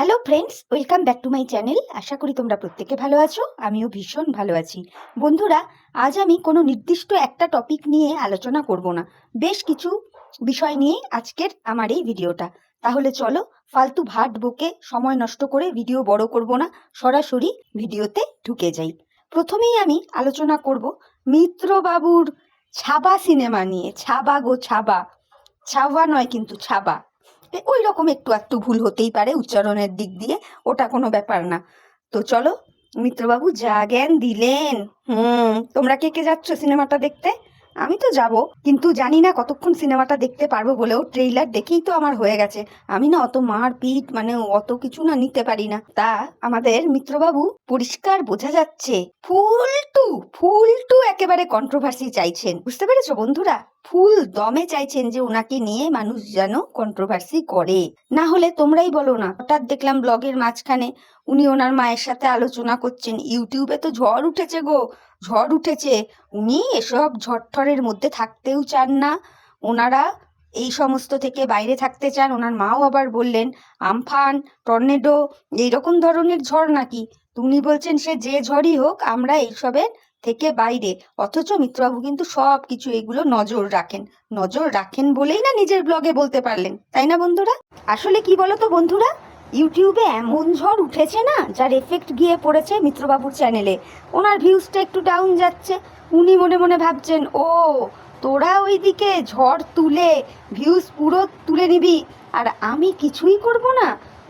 Hello friends welcome back to my channel আশা করি তোমরা প্রত্যেকে ভালো আছো। আমিও ভীষণ ভালো আছি। বন্ধুরা, আজ আমি কোনো নির্দিষ্ট একটা টপিক নিয়ে আলোচনা করব না। বেশ কিছু বিষয় নিয়ে আজকের আমার এই ভিডিওটা। তাহলে চলো, ফালতু ভাট বকে সময় নষ্ট করে ভিডিও বড় করব না, সরাসরি ভিডিওতে ঢুকে যাই। প্রথমেই আমি আলোচনা করব মিত্রবাবুর ছাবা সিনেমা নিয়ে। ছাবা গো ছাবা। ছাবা নয় কিন্তু ছাবা। ওই রকম একটু একটু ভুল হতেই পারে উচ্চারণের দিক দিয়ে, ওটা কোনো ব্যাপার না। তো চলো, মিত্রবাবু যা জ্ঞান দিলেন। হুম, তোমরা কে কে যাচ্ছ সিনেমাটা দেখতে? আমি তো যাব, কিন্তু জানি না কতক্ষণ সিনেমাটা দেখতে পারব বলেও ট্রেইলার দেখেই তো আমার হয়ে গেছে। আমি না অত মার পিট মানে অত কিছু না নিতে পারি না। তা আমাদের মিত্রবাবু পরিষ্কার বোঝা যাচ্ছে। ফুলটু ফুলটু একেবারে কন্ট্রোভার্সি চাইছেন। বুঝতে পেরেছ বন্ধুরা? ফুল দমে চাইছেন যে ওনাকে নিয়ে মানুষ যেন কন্ট্রোভার্সি করে। না হলে তোমরাই বলো না। হঠাৎ দেখলাম ব্লগের মাঝখানে উনি ওনার মায়ের সাথে আলোচনা করছেন। ইউটিউবে তো ঝড় উঠেছে গো। ঝড় উঠেছে। উনি এসব ঝড়ঠরের মধ্যে থাকতেও চান না। ওনারা এই সমস্ত থেকে বাইরে থাকতে চান। ওনার মাও আবার বললেন আমফান টর্নেডো, এইরকম ধরনের ঝড় নাকি? তো উনি বলছেন সে যে ঝড়ই হোক, আমরা এইসবের থেকে বাইরে। অথচ মিত্রবাবু কিন্তু সব কিছু এগুলো নজর রাখেন। নজর রাখেন বলেই না নিজের ব্লগে বলতে পারলেন। তাই না বন্ধুরা? আসলে কি বলতো বন্ধুরা? ইউটিউবে এমন ঝড় উঠেছে না, যার এফেক্ট গিয়ে পড়েছে মিত্রবাবুর চ্যানেলে ওনার ভিউজটা একটু ডাউন যাচ্ছে। উনি মনে মনে ভাবছেন, ও, তোরা ওইদিকে ঝড় তুলে ভিউজ পুরো তুলে নিবি। আর আমি কিছুই করব না।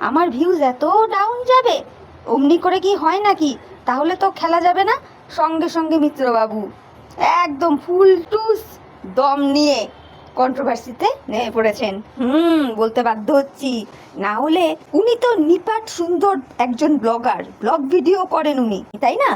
আমার ভিউজ এত ডাউন যাবে। অমনি করে কি হয় নাকি? তাহলে তো খেলা যাবে না। সঙ্গে সঙ্গে মিত্রবাবু একদম ফুল টুস দম নিয়ে কন্ট্রোভার্সিতে নেমে পড়েছেন। হুম বলতে বাধ্য হচ্ছি। না হলে উনি তো নিপাট সুন্দর একজন ব্লগার। ব্লগ ভিডিও করেন উনি তাই না?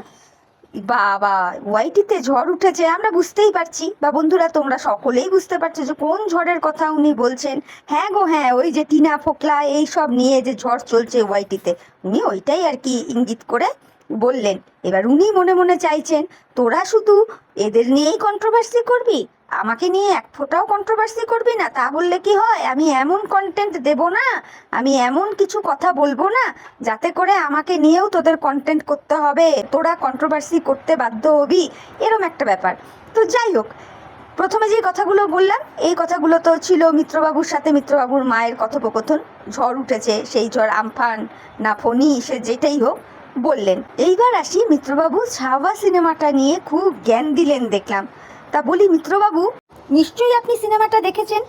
বাবা ওয়াইটিতে ঝড় উঠেছে আমরা বুঝতেই পারছি। বা বন্ধুরা তোমরা সকলেই বুঝতে পারছ যে কোন ঝড়ের কথা উনি বলছেন। হ্যাঁ গো হ্যাঁ ওই যে টিনা ফোকলা এই সব নিয়ে যে ঝড় চলছে ওয়াইটিতে উনি ওইটাই আর কি ইঙ্গিত করে বললেন, এবার উনি মনে মনে চাইছেন, তোরা শুধু এদের নিয়েই কন্ট্রোভার্সি করবি? আমাকে নিয়ে এক ফোঁটাও কন্ট্রোভার্সি করবি না? তা বললে কি হয়? আমি এমন কন্টেন্ট দেব না? আমি এমন কিছু কথা বলব না? যাতে করে আমাকে নিয়েও তোদের কন্টেন্ট করতে হবে। তোরা কন্ট্রোভার্সি করতে বাধ্য হবি। এরম একটা ব্যাপার। তো যাই হোক, প্রথমে যে কথাগুলো বললাম, এই কথাগুলো তো ছিল মিত্রবাবুর সাথে মিত্রবাবুর মায়ের কথোপকথন। ঝড় উঠেছে, সেই ঝড়, আমফান না ফণি সে যেটাই হোক বললেন, এইবার আসি মিত্রবাবু ছাওয়া সিনেমাটা নিয়ে খুব জ্ঞান দিলেন দেখলাম। তা বলি, মিত্রবাবু, নিশ্চয়ই আপনি সিনেমাটা দেখেছেন?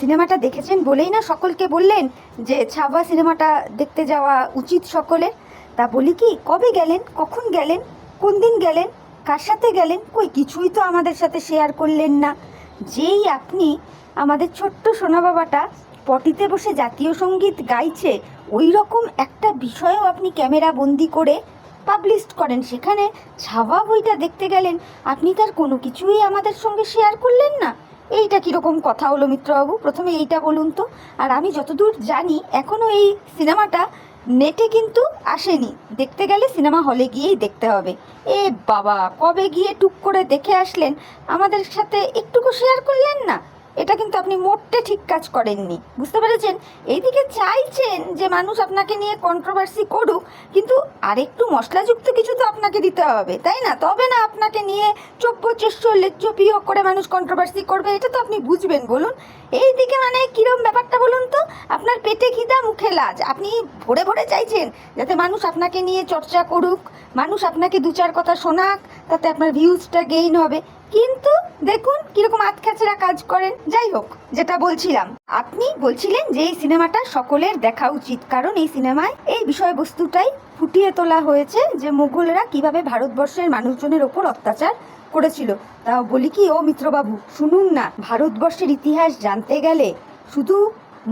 সিনেমাটা দেখেছেন বলেই না সকলকে বললেন যে ছাবা সিনেমাটা দেখতে যাওয়া উচিত সকলের তা বলি কি, কবে গেলেন? কখন গেলেন? কোন দিন গেলেন? কার সাথে গেলেন? কই, কিছুই তো আমাদের সাথে শেয়ার করলেন না। যেই আপনি আমাদের ছোট্ট সোনা বাবাটা পটিতে বসে জাতীয় সংগীত গাইছে ওই রকম একটা বিষয়েও আপনি ক্যামেরা বন্দি করে পাবলিশ করেন। সেখানে ছাওয়া বইটা দেখতে গেলেন। আপনি তার কোনো কিছুই আমাদের সঙ্গে শেয়ার করলেন না। এইটা কীরকম কথা হলো মিত্রবাবু? প্রথমে এইটা বলুন তো। আর আমি যতদূর জানি এখনও এই সিনেমাটা নেটে কিন্তু আসেনি। দেখতে গেলে সিনেমা হলে গিয়েই দেখতে হবে। এ বাবা, কবে গিয়ে টুক করে দেখে আসলেন? আমাদের সাথে একটুকু শেয়ার করলেন না? এটা কিন্তু আপনি মোটে ঠিক কাজ করেননি। বুঝতে পেরেছেন? এইদিকে চাইছেন যে মানুষ আপনাকে নিয়ে কন্ট্রোভার্সি করুক, কিন্তু আরেকটু মশলাযুক্ত কিছু তো আপনাকে দিতে হবে, তাই না? তবে না আপনাকে নিয়ে চব্য চেষ্য লেজ্জপিও করে মানুষ কন্ট্রোভার্সি করবে, এটা তো আপনি বুঝবেন, বলুন। এইদিকে মানে কিরম ব্যাপারটা বলুন তো? আপনার পেটে খিদা, মুখে লাজ। আপনি ভরে ভরে চাইছেন যাতে মানুষ আপনাকে নিয়ে চর্চা করুক, মানুষ আপনাকে দু চার কথা শোনাক, তাতে আপনার ভিউজটা গেইন হবে। কিন্তু দেখুন কীরকম আতখ্যাচড়া কাজ করেন। যাই হোক, যেটা বলছিলাম, আপনি বলছিলেন যে এই সিনেমাটা সকলের দেখা উচিত, কারণ এই সিনেমায় এই বিষয়বস্তুটাই ফুটিয়ে তোলা হয়েছে যে মুঘলরা কীভাবে ভারতবর্ষের মানুষজনের ওপর অত্যাচার করেছিল। তাও বলি কি, ও মিত্রবাবু, শুনুন না, ভারতবর্ষের ইতিহাস জানতে গেলে শুধু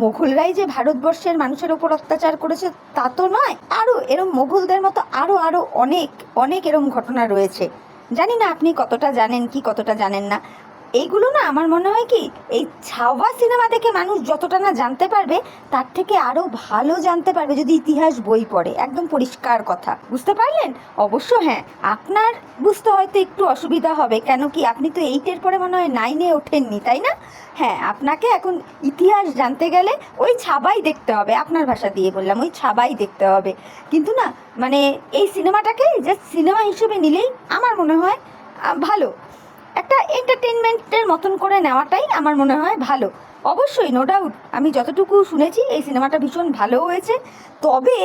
মোঘলরাই যে ভারতবর্ষের মানুষের ওপর অত্যাচার করেছে তা তো নয় আরও এরম মোঘলদের মতো আরও আরও অনেক অনেক এরম ঘটনা রয়েছে। জানি না আপনি কতটা জানেন কি কতটা জানেন না। এইগুলো না আমার মনে হয় কি, এই ছাওয়া সিনেমা দেখে মানুষ যতটা না জানতে পারবে, তার থেকে আরও ভালো জানতে পারবে যদি ইতিহাস বই পড়ে। একদম পরিষ্কার কথা। বুঝতে পারলেন? অবশ্য হ্যাঁ আপনার বুঝতে হয়তো একটু অসুবিধা হবে, কেন কি আপনি তো এইটের পরে মনে হয় নাইনে ওঠেননি, তাই না? হ্যাঁ আপনাকে এখন ইতিহাস জানতে গেলে ওই ছাবাই দেখতে হবে, আপনার ভাষা দিয়ে বললাম, ওই ছাবাই দেখতে হবে। কিন্তু না মানে এই সিনেমাটাকে যে সিনেমা হিসেবে নিলেই আমার মনে হয় ভালো। একটা এন্টারটেনমেন্টের মতন করে নেওয়াটাই আমার মনে হয় ভালো। অবশ্যই নো ডাউট আমি যতটুকু শুনেছি, এই সিনেমাটা ভীষণ ভালো হয়েছে। তবে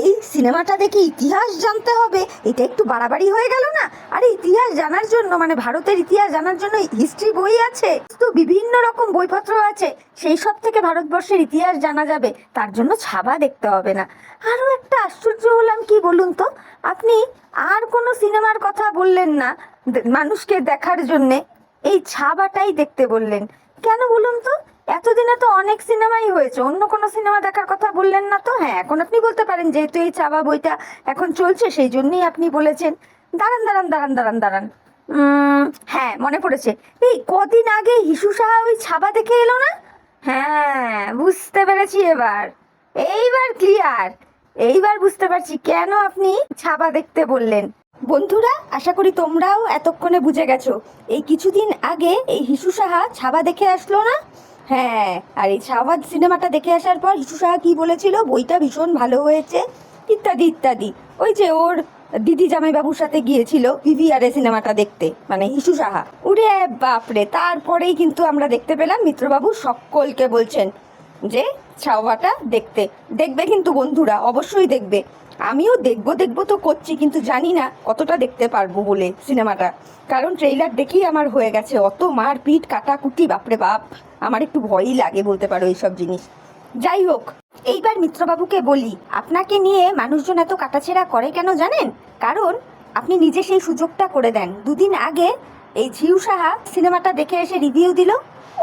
এই সিনেমাটা দেখে ইতিহাস জানতে হবে, এটা একটু বাড়াবাড়ি হয়ে গেল না? আরে, ইতিহাস জানার জন্য মানে ভারতের ইতিহাস জানার জন্য হিস্ট্রি বই আছে। তো বিভিন্ন রকম বইপত্র আছে, সেই সব থেকে ভারতবর্ষের ইতিহাস জানা যাবে, তার জন্য ছাবা দেখতে হবে না। আরও একটা আশ্চর্য হলাম কি বলুন তো? আপনি আর কোনো সিনেমার কথা বললেন না। মানুষকে দেখার জন্যে এই ছাবাটাই দেখতে বললেন। কেন বলুন তো? এতদিনে তো অনেক সিনেমাই হয়েছে। অন্য কোনো সিনেমা দেখার কথা বললেন না তো? হ্যাঁ এখন আপনি বলতে পারেন যেহেতু এই ছাবা বইটা এখন চলছে, সেই জন্যই আপনি বলেছেন। দাঁড়ান দাঁড়ান দাঁড়ান দাঁড়ান দাঁড়ান। হ্যাঁ মনে পড়েছে। এই কদিন আগে হিসু সাহা ওই ছাবা দেখে এলো না? হ্যাঁ বুঝতে পেরেছি এবার। এইবার ক্লিয়ার এইবার বুঝতে পারছি কেন আপনি ছাবা দেখতে বললেন। বন্ধুরা, আশা করি তোমরাও এতক্ষণে বুঝে গেছো। এই কিছুদিন আগে এই হিসু সাহা ছাবা দেখে আসলো না? হ্যাঁ আর এই ছাবা সিনেমাটা দেখে আসার পর হিসু সাহা কি বলেছিল? বইটা ভীষণ ভালো হয়েছে। ইত্যাদি ইত্যাদি। ওই যে ওর দিদি জামাইবাবুর সাথে গিয়েছিল পিভিআরে সিনেমাটা দেখতে মানে হিসু সাহা। উরে বাপরে, তারপরেই কিন্তু আমরা দেখতে পেলাম মিত্রবাবু সকলকে বলছেন যে ছাওয়াটা দেখতে। দেখবে কিন্তু বন্ধুরা, অবশ্যই দেখবে। আমিও দেখব দেখব তো করছি, কিন্তু জানি না কতটা দেখতে পারব বলে সিনেমাটা। কারণ ট্রেইলার দেখেই আমার হয়ে গেছে, অত মারপিট, কাটাকুটি, বাপরে বাপ। আমার একটু ভয়ই লাগে বলতে পারো এইসব জিনিস। যাই হোক, এইবার মিত্রবাবুকে বলি, আপনাকে নিয়ে মানুষজন এত কাটাছেড়া করে কেন জানেন? কারণ আপনি নিজে সেই সুযোগটা করে দেন। দুদিন আগে এই ঝিউ সাহা সিনেমাটা দেখে এসে রিভিউ দিল।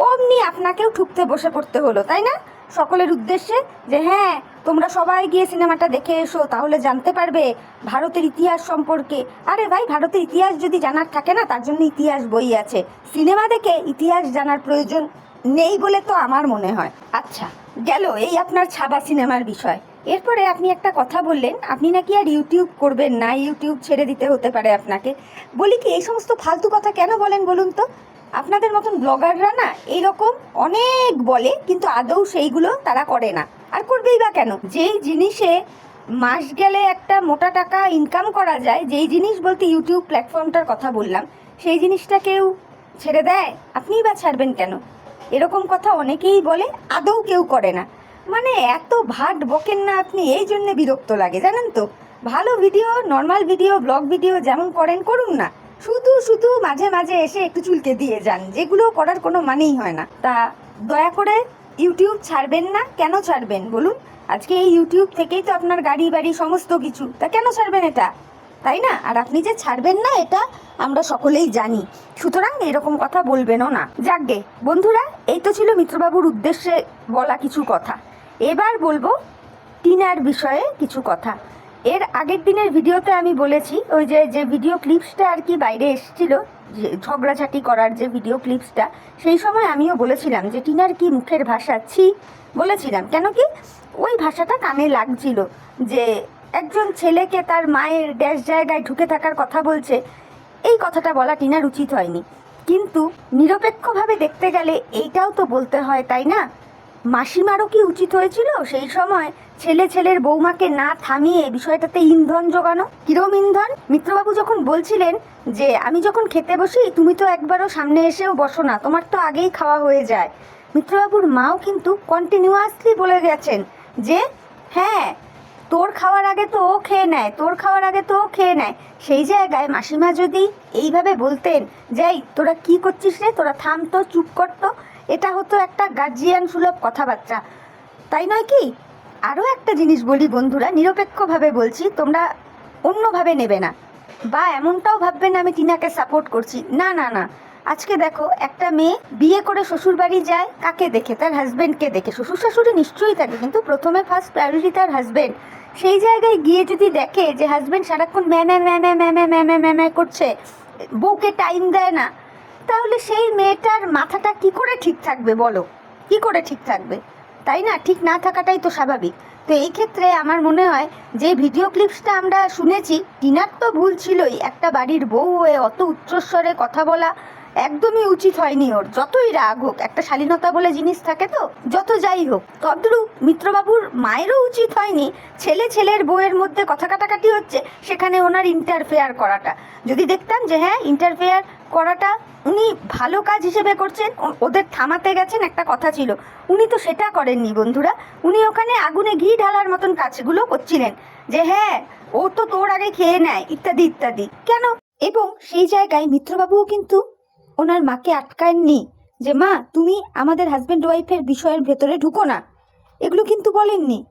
অমনি আপনাকেও ঠুকতে বসে পড়তে হলো, তাই না? সকলের উদ্দেশ্যে যে হ্যাঁ তোমরা সবাই গিয়ে সিনেমাটা দেখে এসো, তাহলে জানতে পারবে ভারতের ইতিহাস সম্পর্কে। আরে ভাই, ভারতের ইতিহাস যদি জানার থাকে না, তার জন্য ইতিহাস বই আছে। সিনেমা দেখে ইতিহাস জানার প্রয়োজন নেই বলে তো আমার মনে হয়। আচ্ছা গেল এই আপনার ছাবা সিনেমার বিষয়। এরপরে আপনি একটা কথা বললেন, আপনি নাকি আর ইউটিউব করবেন না ইউটিউব ছেড়ে দিতে হতে পারে আপনাকে। বলি কি, এই সমস্ত ফালতু কথা কেন বলেন বলুন তো? আপনাদের মতন ব্লগাররা না এইরকম অনেক বলে, কিন্তু আদৌ সেইগুলো তারা করে না। আর করবেই বা কেন? যেই জিনিসে মাস গেলে একটা মোটা টাকা ইনকাম করা যায়, যেই জিনিস বলতে ইউটিউব প্ল্যাটফর্মটার কথা বললাম, সেই জিনিসটা কেউ ছেড়ে দেয়? আপনিই বা ছাড়বেন কেন? এরকম কথা অনেকেই বলে, আদৌ কেউ করে না। মানে এত ভাট বকেন না আপনি, এই জন্যে বিরক্ত লাগে, জানেন তো? ভালো video normal video vlog video যেমন করেন, করুন না। শুধু শুধু মাঝে মাঝে এসে একটু চুলকে দিয়ে যান, যেগুলো করার কোনো মানেই হয় না। তা দয়া করে ইউটিউব ছাড়বেন না? কেন ছাড়বেন বলুন? আজকে এই ইউটিউব থেকেই তো আপনার গাড়ি, বাড়ি সমস্ত কিছু। তা কেন ছাড়বেন এটা? তাই না? আর আপনি যে ছাড়বেন না, এটা আমরা সকলেই জানি। সুতরাং এরকম কথা বলবেনও না। যাকগে, বন্ধুরা, এই তো ছিল মিত্রবাবুর উদ্দেশ্যে বলা কিছু কথা। এবার বলব টিনার বিষয়ে কিছু কথা। এর আগের দিনের ভিডিওতে আমি বলেছি, ওই যে যে ভিডিও ক্লিপসটা আর কি বাইরে এসেছিল, যে ঝগড়াঝাটি করার যে ভিডিও ক্লিপসটা সেই সময় আমিও বলেছিলাম যে, টিনার কি মুখের ভাষা? ছি, বলেছিলাম। কেন কি? ওই ভাষাটা কানে লাগছিল যে, একজন ছেলেকে তার মায়ের ড্যাশ জায়গায় ঢুকে থাকার কথা বলছে, এই কথাটা বলা টিনার উচিত হয়নি। কিন্তু নিরপেক্ষভাবে দেখতে গেলে এইটাও তো বলতে হয়, তাই না? মাসিমারও কি উচিত হয়েছিল? সেই সময় ছেলে ছেলের বৌমাকে না থামিয়ে বিষয়টাতে ইন্ধন জোগানো? কিরম ইন্ধন? মিত্রবাবু যখন বলছিলেন যে, আমি যখন খেতে বসি, তুমি তো একবারও সামনে এসেও বসো না, তোমার তো আগেই খাওয়া হয়ে যায়। মিত্রবাবুর মাও কিন্তু কন্টিনিউয়াসলি বলে গেছেন যে হ্যাঁ তোর খাওয়ার আগে তো ও খেয়ে নেয়, তোর খাওয়ার আগে তো ও খেয়ে নেয়। সেই জায়গায় মাসিমা যদি এইভাবে বলতেন যেই তোরা কি করছিস রে? তোরা থাম তো, চুপ কর তো। এটা হতো একটা গার্জিয়ান সুলভ কথাবার্তা। তাই নয় কি? আরও একটা জিনিস বলি বন্ধুরা, নিরপেক্ষভাবে বলছি, তোমরা অন্যভাবে নেবে না। বা এমনটাও ভাববে না আমি টিনাকে সাপোর্ট করছি। না না না। আজকে দেখো, একটা মেয়ে বিয়ে করে শ্বশুর বাড়ি যায়, কাকে দেখে? তার হাজবেন্ডকে দেখে? শ্বশুর শাশুড়ি নিশ্চয়ই থাকে, কিন্তু প্রথমে ফার্স্ট প্রায়োরিটি তার হাজবেন্ড সেই জায়গায় গিয়ে যদি দেখে যে হাজবেন্ড সারাক্ষণ ম্যা ম্যা ম্যা ম্যা ম্যা ম্যা ম্যা ম্যা ম্যা ম্যা করছে, বউকে টাইম দেয় না তাহলে সেই মেয়েটার মাথাটা কি করে ঠিক থাকবে বলো? কি করে ঠিক থাকবে? তাই না? ঠিক না থাকাটাই তো স্বাভাবিক। তো এই ক্ষেত্রে আমার মনে হয় যে ভিডিও ক্লিপসটা আমরা শুনেছি, টিনার তো ভুল ছিলই। একটা বাড়ির বউ হয়ে অত উচ্চস্বরে কথা বলা একদমই উচিত হয়নি ওর। যতই রাগ হোক, একটা শালীনতা বলে জিনিস থাকে তো, যত যাই হোক। তদ্রূপ মিত্রবাবুর মায়েরও উচিত হয়নি। ছেলে ছেলের বউয়ের মধ্যে কথা কাটাকাটি হচ্ছে, সেখানে ওনার ইন্টারফেয়ার করাটা। যদি দেখতাম যে হ্যাঁ ইন্টারফেয়ার করাটা উনি ভালো কাজ হিসেবে করছেন। ওদের থামাতে গেছেন একটা কথা ছিল। উনি তো সেটা করেননি বন্ধুরা। উনি ওখানে আগুনে ঘি ঢালার মতন কাজগুলো করছিলেন। যে হ্যাঁ ও তো তোর আগে খেয়ে নেয়, ইত্যাদি ইত্যাদি। কেন? এবং সেই জায়গায় মিত্রবাবুও কিন্তু ওনার মাকে আটকাননি যে, মা, তুমি আমাদের হাজব্যান্ড ওয়াইফের বিষয়ের ভেতরে ঢুকো না। এগুলো কিন্তু বলেননি।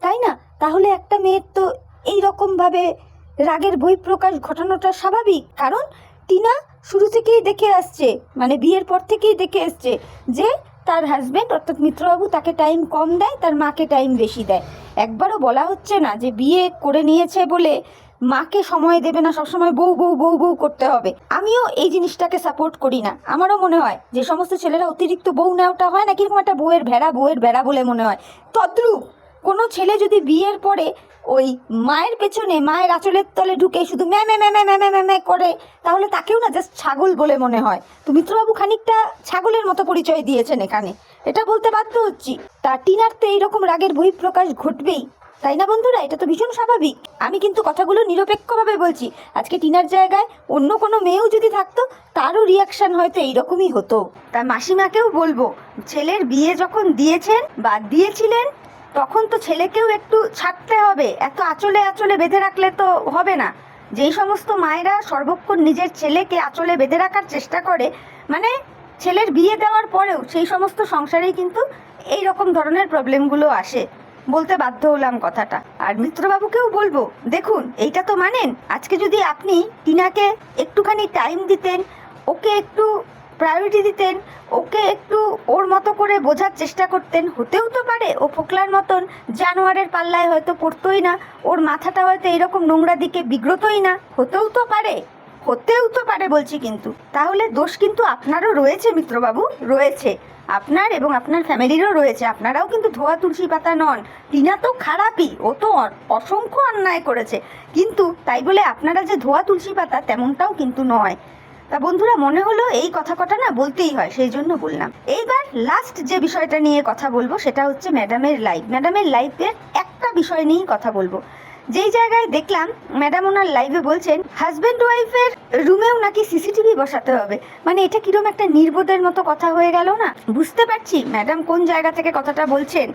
তাই না? তাহলে একটা মেয়ের তো এই রকমভাবে রাগের বহিঃপ্রকাশ ঘটানোটা স্বাভাবিক। কারণ টিনা শুরু থেকেই দেখে আসছে মানে বিয়ের পর থেকেই দেখে আসছে যে তার হাজব্যান্ড অর্থাৎ মিত্রবাবু, তাকে টাইম কম দেয়, তার মাকে টাইম বেশি দেয়। একবারও বলা হচ্ছে না যে বিয়ে করে নিয়েছে বলে মাকে সময় দেবে না, সবসময় বউ বউ বউ বউ করতে হবে। আমিও এই জিনিসটাকে সাপোর্ট করি না। আমারও মনে হয় যে সমস্ত ছেলেরা অতিরিক্ত বউ নেওয়াটা হয় না, কীরকম একটা বউয়ের ভেড়া বউয়ের ভেড়া বলে মনে হয়। তদ্রুপ কোনো ছেলে যদি বিয়ের পরে ওই মায়ের পেছনে, মায়ের আঁচলের তলে ঢুকে শুধু ম্যামে ম্যামে ম্যামে ম্যামে করে, তাহলে তাকেও না জাস্ট ছাগল বলে মনে হয়। তো মিত্রবাবু খানিকটা ছাগলের মতো পরিচয় দিয়েছেন এখানে। এটা বলতে বাধ্য হচ্ছি। তা টিনার তো এইরকম রাগের বহিঃপ্রকাশ ঘটবেই। তাই না বন্ধুরা? এটা তো ভীষণ স্বাভাবিক। আমি কিন্তু কথাগুলো নিরপেক্ষভাবে বলছি। আজকে টিনার জায়গায় অন্য কোনো মেয়েও যদি থাকতো, তারও রিয়াকশান হয়তো এইরকমই হতো। তার মাসিমাকেও বলব, ছেলের বিয়ে যখন দিয়েছেন বা দিয়েছিলেন তখন তো ছেলেকেও একটু ছাড়তে হবে। এত আঁচলে আঁচলে বেঁধে রাখলে তো হবে না। যেই সমস্ত মায়েরা সর্বক্ষণ নিজের ছেলেকে আঁচলে বেঁধে রাখার চেষ্টা করে মানে ছেলের বিয়ে দেওয়ার পরেও সেই সমস্ত সংসারেই কিন্তু এই রকম ধরনের প্রবলেমগুলো আসে। বলতে বাধ্য হলাম কথাটা। আর মিত্রবাবুকেও বলব, দেখুন, এইটা তো মানেন, আজকে যদি আপনি টিনাকে একটুখানি টাইম দিতেন, ওকে একটু প্রায়োরিটি দিতেন। ওকে একটু ওর মতো করে বোঝার চেষ্টা করতেন। হতেও তো পারে, ও ফোকলার মতন। জানোয়ারের পাল্লায় হয়তো পড়তোই না। ওর মাথাটা হয়তো এরকম নোংরা দিকে বিগ্রতই না। হতেও তো পারে, হতেও তো পারে বলছি কিন্তু। তাহলে দোষ কিন্তু আপনারও রয়েছে মিত্রবাবু, রয়েছে। আপনার এবং আপনার ফ্যামিলিরও রয়েছে। আপনারাও কিন্তু ধোয়া তুলসী পাতা নন। টিনা তো খারাপই, ও তো অসংখ্য অন্যায় করেছে। কিন্তু তাই বলে আপনারা যে ধোয়া তুলসী পাতা, তেমনটাও কিন্তু নয়। তা বন্ধুরা মনে হলো এই কথা কটা না বলতেই হয়, সেই জন্য বললাম। এইবার লাস্ট যে বিষয়টা নিয়ে কথা বলব সেটা হচ্ছে ম্যাডামের লাইফ ম্যাডামের লাইফের একটা বিষয় নিয়েই কথা বলব। যেই জায়গায় দেখলাম ম্যাডাম ওনার লাইভে বলছেন হাজব্যান্ড ওয়াইফের রুমেও নাকি সিসিটিভি বসাতে হবে? মানে এটা কিরম একটা নির্বোধের মতো কথা হয়ে গেল না? বুঝতে পারছি, ম্যাডাম কোন জায়গা থেকে কথাটা বলছেন?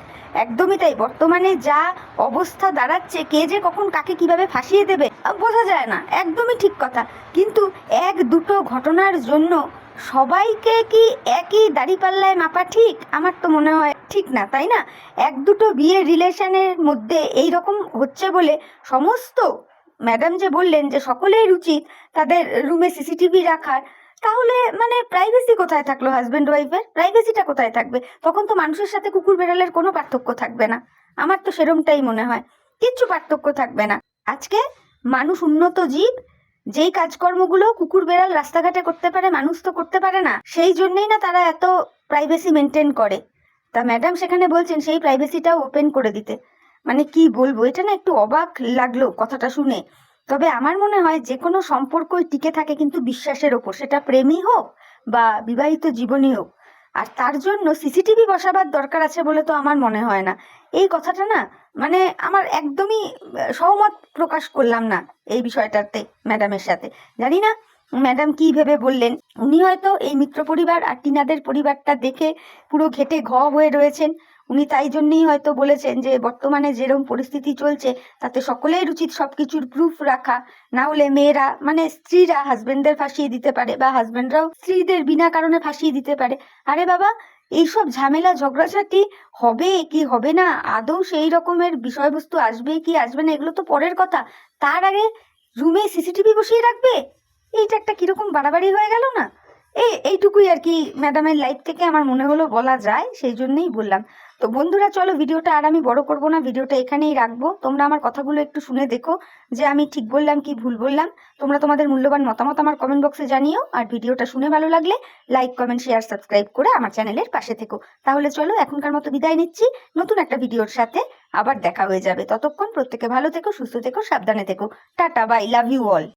একদমই তাই, বর্তমানে যা অবস্থা দাঁড়াচ্ছে, কে যে কখন কাকে কীভাবে ফাঁসিয়ে দেবে বোঝা যায় না, একদমই ঠিক কথা। কিন্তু এক দুটো ঘটনার জন্য সবাইকে কি একই দাড়িপাল্লায় মাপা ঠিক? আমার তো মনে হয় ঠিক না, তাই না? এক দুটো বিয়ের রিলেশনের মধ্যে এই রকম হচ্ছে বলে সমস্ত ম্যাডাম যে বললেন যে সকলের উচিত তাদের রুমে সিসিটিভি রাখার, তাহলে মানে প্রাইভেসি কোথায় থাকল হাজব্যান্ড ওয়াইফের প্রাইভেসিটা কোথায় থাকবে? তখন তো মানুষের সাথে কুকুর বেড়ালের কোনো পার্থক্য থাকবে না। আমার তো সেরমটাই মনে হয়। কিচ্ছু পার্থক্য থাকবে না। আজকে মানুষ উন্নত জীব, যেই কাজকর্মগুলো কুকুর বেড়াল রাস্তাঘাটে করতে পারে, মানুষ তো করতে পারে না। সেই জন্যই না তারা এত প্রাইভেসি মেনটেন করে। তা ম্যাডাম সেখানে বলছেন সেই প্রাইভেসিটাও ওপেন করে দিতে। মানে কি বলব? এটা না একটু অবাক লাগল কথাটা শুনে। তবে আমার মনে হয় যে কোনো সম্পর্কই টিকে থাকে কিন্তু বিশ্বাসের ওপর। সেটা প্রেমই হোক বা বিবাহিত জীবনই হোক। আর তার জন্য সিসিটিভি বসাবার দরকার আছে বলে তো আমার মনে হয় না। এই কথাটা না মানে আমার একদমই সহমত প্রকাশ করলাম না এই বিষয়টাতে, ম্যাডামের সাথে। জানি না ম্যাডাম কি ভেবে বললেন। উনি হয়তো এই মিত্র পরিবার আর টিনাদের পরিবারটা দেখে পুরো ঘেটে ঘ হয়ে রয়েছেন। উনি তাই জন্যই হয়তো বলেছেন যে, বর্তমানে যেরকম পরিস্থিতি চলছে, তাতে সকলের উচিত সবকিছুর প্রুফ রাখা। না হলে মেয়েরা মানে স্ত্রীরা হাজবেন্ডদের ফাঁসিয়ে দিতে পারে বা হাজবেন্ডরাও স্ত্রীদের বিনা কারণে ফাঁসিয়ে দিতে পারে। আরে বাবা, এইসব ঝামেলা, ঝগড়াঝাটি হবে কি হবে না? আদৌ সেই রকমের বিষয়বস্তু আসবে কি আসবে না, এগুলো তো পরের কথা। তার আগে রুমে সিসিটিভি বসিয়ে রাখবে? এইটা একটা কীরকম বাড়াবাড়ি হয়ে গেল না? এই এইটুকুই আর কি ম্যাডামের লাইফ থেকে আমার মনে হলো বলা যায়, সেই জন্যই বললাম। তো বন্ধুরা, চলো ভিডিওটা আর আমি বড় করব না, ভিডিওটা এখানেই রাখব। তোমরা আমার কথাগুলো একটু শুনে দেখো যে আমি ঠিক বললাম কি ভুল বললাম। তোমরা তোমাদের মূল্যবান মতামত আমার কমেন্ট বক্সে জানিও, আর ভিডিওটা শুনে ভালো লাগলে লাইক কমেন্ট শেয়ার সাবস্ক্রাইব করে আমার চ্যানেলের পাশে থেকো। তাহলে চলো এখনকার মতো বিদায় নিচ্ছি। নতুন একটা ভিডিওর সাথে আবার দেখা হয়ে যাবে। ততক্ষণ প্রত্যেকে ভালো থেকো, সুস্থ থেকো, সাবধানে থেকো। Tata bye love you all